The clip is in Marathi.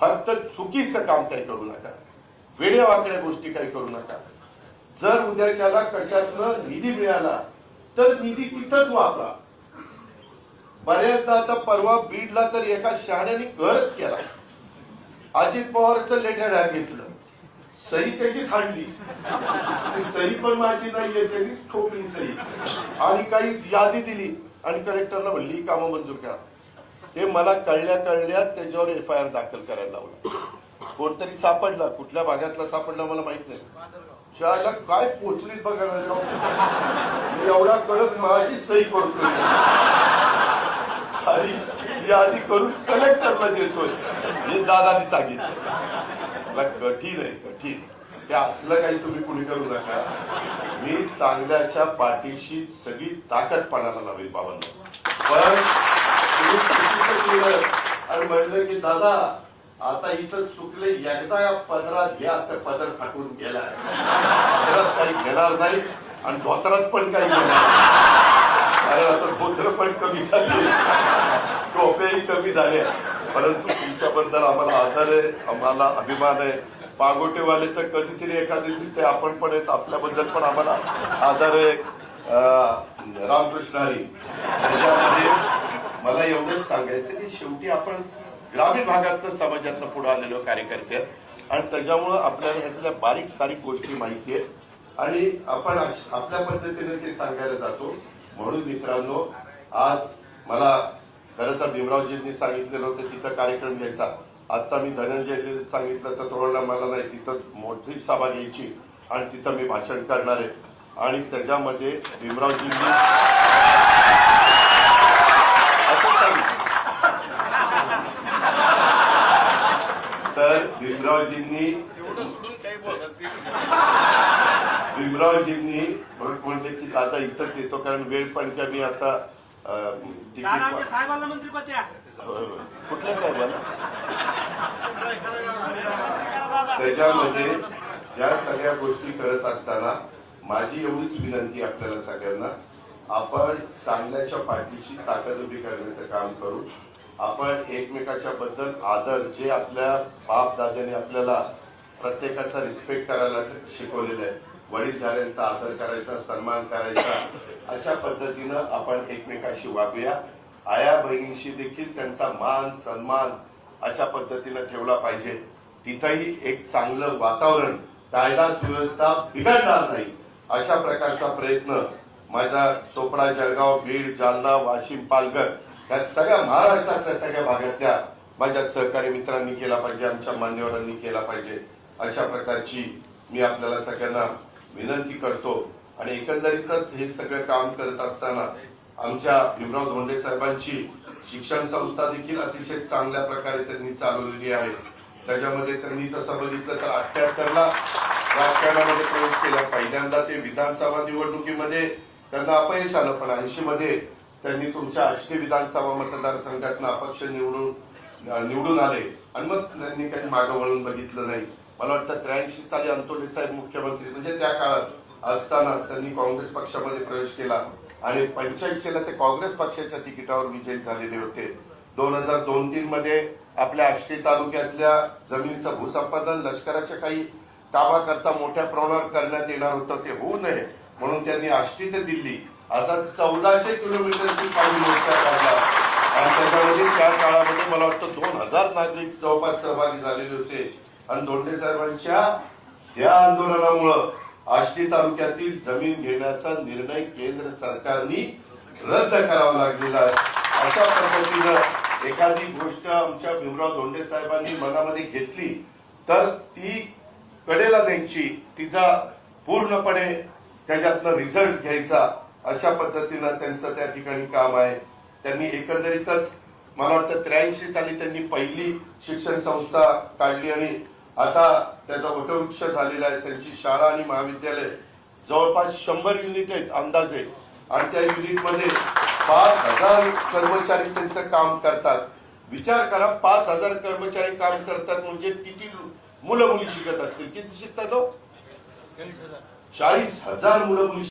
फक्त चुकीचं काम काही करू नका. वेड्यावाकड्या गोष्टी काही करू नका. जर उद्याच्याला कशातनं निधी मिळाला तर निधी तिथंच वापरा. बऱ्याचदा आता परवा बीडला तर एका शहाण्याने घरच केला. अजित पवारचं लेटर घेतलं. सही त्याची सांडली सही पण माझी नाहीये त्यांनी ठोकली सही आणि काही यादी दिली. आणि कलेक्टरला म्हणली कामं मंजूर करा. ते मला कळल्या कळल्या त्याच्यावर एफ आय आर दाखल करायला लावला. कोणतरी सापडला कुठल्या भागातला सापडला मला माहीत नाही. शाळेला काय पोचलीत बघा मी एवढा कडक माझी सही करतोय. आणि करून कलेक्टरला देतोय. हे दादानी सांगितलं. मला कठीण आहे कठीण. हे असलं काही तुम्ही कुणी करू नका. मी चांगल्याच्या पाठीशी सगळी ताकद पाण्याला लावेल बाबांना. पण आणि म्हणलं की दादा आता इथं चुकले एकदा या पदरात घ्या तर पदर फाटून गेलाय. पदरात काही घेणार नाही आणि धोत्रात पण काही घेणार कारण आता धोत्र पण कमी झाले. टोप्याही कमी झाल्या परंतु तुमच्याबद्दल आम्हाला आदर आहे आम्हाला अभिमान आहे. पागोटेवाले तर कधीतरी एखादे दिसते. आपण पण आहेत आपल्याबद्दल पण आम्हाला आदर आहे. अं, रामकृष्ण हरी. त्याच्यामध्ये मला एवढंच सांगायचं की शेवटी आपण ग्रामीण भागातनं समाजातनं पुढे आलेलो कार्यकर्ते आहेत. आणि त्याच्यामुळं आपल्याला ह्यातल्या बारीक सारीक गोष्टी माहिती आहेत. आणि आपण अश- आपल्या पद्धतीने ते सांगायला जातो. म्हणून मित्रांनो आज मला खरं तर भीमरावजींनी सांगितलेलं होतं तिथं कार्यक्रम घ्यायचा. आता मी धनंजय सांगितलं तर तो मला नाही तिथं मोठी सभा घ्यायची आणि तिथं मी भाषण करणार आहे. आणि त्याच्यामध्ये भीमरावजींनी असं सांगितलं तर भीमरावजींनी एवढं सोडून काही बोलत नाही. भीमरावजींनी म्हणून म्हणले की दादा इथंच येतो कारण वेळ पण कमी आता तिकीट मंत्रीपद द्या होय, होय. कुठल्या साहेबाला त्याच्यामध्ये या सगळ्या गोष्टी करत असताना माझी एवढीच विनंती आपल्याला सगळ्यांना आपण चांगल्याच्या पाठीशी ताकद उभी करण्याचं काम करू आपण एकमेकाच्या बद्दल आदर जे आपल्या बाप दादाने आपल्याला प्रत्येकाचा रिस्पेक्ट करायला शिकवलेलं आहे. वडीलधाऱ्यांचा आदर करायचा सन्मान करायचा अशा पद्धतीनं आपण एकमेकाशी वागूया. आया बहिणीशी देखील त्यांचा मान सन्मान अशा पद्धतीनं ठेवला पाहिजे. तिथंही एक चांगलं वातावरण कायदा सुव्यवस्था बिघडणार नाही अशा प्रकारचा प्रयत्न माझा चोपडा जळगाव बीड जालना वाशिम पालघर या सगळ्या महाराष्ट्रातल्या सगळ्या भागातल्या माझ्या सहकारी मित्रांनी केला पाहिजे आमच्या मान्यवरांनी केला पाहिजे. अशा प्रकारची मी आपल्याला सगळ्यांना विनंती करतो. आणि एकंदरीतच हे सगळं काम करत असताना आमच्या भीमराव धोंडे साहेबांची शिक्षण संस्था देखील अतिशय चांगल्या प्रकारे त्यांनी चालवलेली आहे. त्याच्यामध्ये त्यांनी तसं बघितलं तर अठ्याहत्तरला राजकारणामध्ये प्रवेश केला. पहिल्यांदा ते विधानसभा निवडणुकीमध्ये त्यांना अपयश आलं पण ऐंशी मध्ये त्यांनी तुमच्या आष्टी विधानसभा मतदारसंघातनं अपक्ष निवडून निवडून आले. आणि मग त्यांनी काही मागं वळून बघितलं नाही. मला वाटतं त्र्याऐंशी साली अंतोले साहेब मुख्यमंत्री म्हणजे त्या काळात असताना त्यांनी काँग्रेस पक्षामध्ये प्रवेश केला. आणि पंच्याऐंशीला ते काँग्रेस पक्षाच्या तिकिटावर विजयी झालेले होते. दोन हजार दोन तीन मध्ये आपल्या आष्टी तालुक्यातल्या जमिनीचं भूसंपादन लष्कराच्या काही कामाकरता मोठ्या प्रमाणावर करण्यात येणार होतं ते होऊ नये. म्हणून त्यांनी आष्टी ते दिल्ली असा चौदाशे किलोमीटरची पाणी मोर्चा काढला. आणि त्याच्यामध्ये त्या काळामध्ये मला वाटतं दोन हजार नागरिक जवळपास सहभागी झालेले होते. आणि धोंडे साहेबांच्या या आंदोलनामुळं आष्टी तालुक्यातील जमीन घेण्याचा निर्णय केंद्र सरकारनी रद्द करावा लागलेला आहे. अशा पद्धतीनं एखादी गोष्ट आमच्या भीमराव धोंडे साहेबांनी मनामध्ये घेतली तर ती कडेला द्यायची तिचा पूर्णपणे त्याच्यातनं रिझल्ट घ्यायचा. अशा पद्धतीनं त्यांचं त्या ठिकाणी काम आहे. त्यांनी एकंदरीतच मला वाटतं त्र्याऐंशी साली त्यांनी पहिली शिक्षण संस्था काढली आणि आता त्याचा वटवृक्ष झालेला आहे. त्यांची शाळा आणि महाविद्यालय जवळपास शंभर युनिट आहेत अंदाजे. आणि त्या युनिटमध्ये पाच हजार कर्मचारी त्यांचं काम करतात. विचार करा पाच हजार कर्मचारी काम करतात म्हणजे किती मुलं मुली शिकत असतील? किती शिकतात हो? चाळीस हजार चाळीस हजार मुलं मुली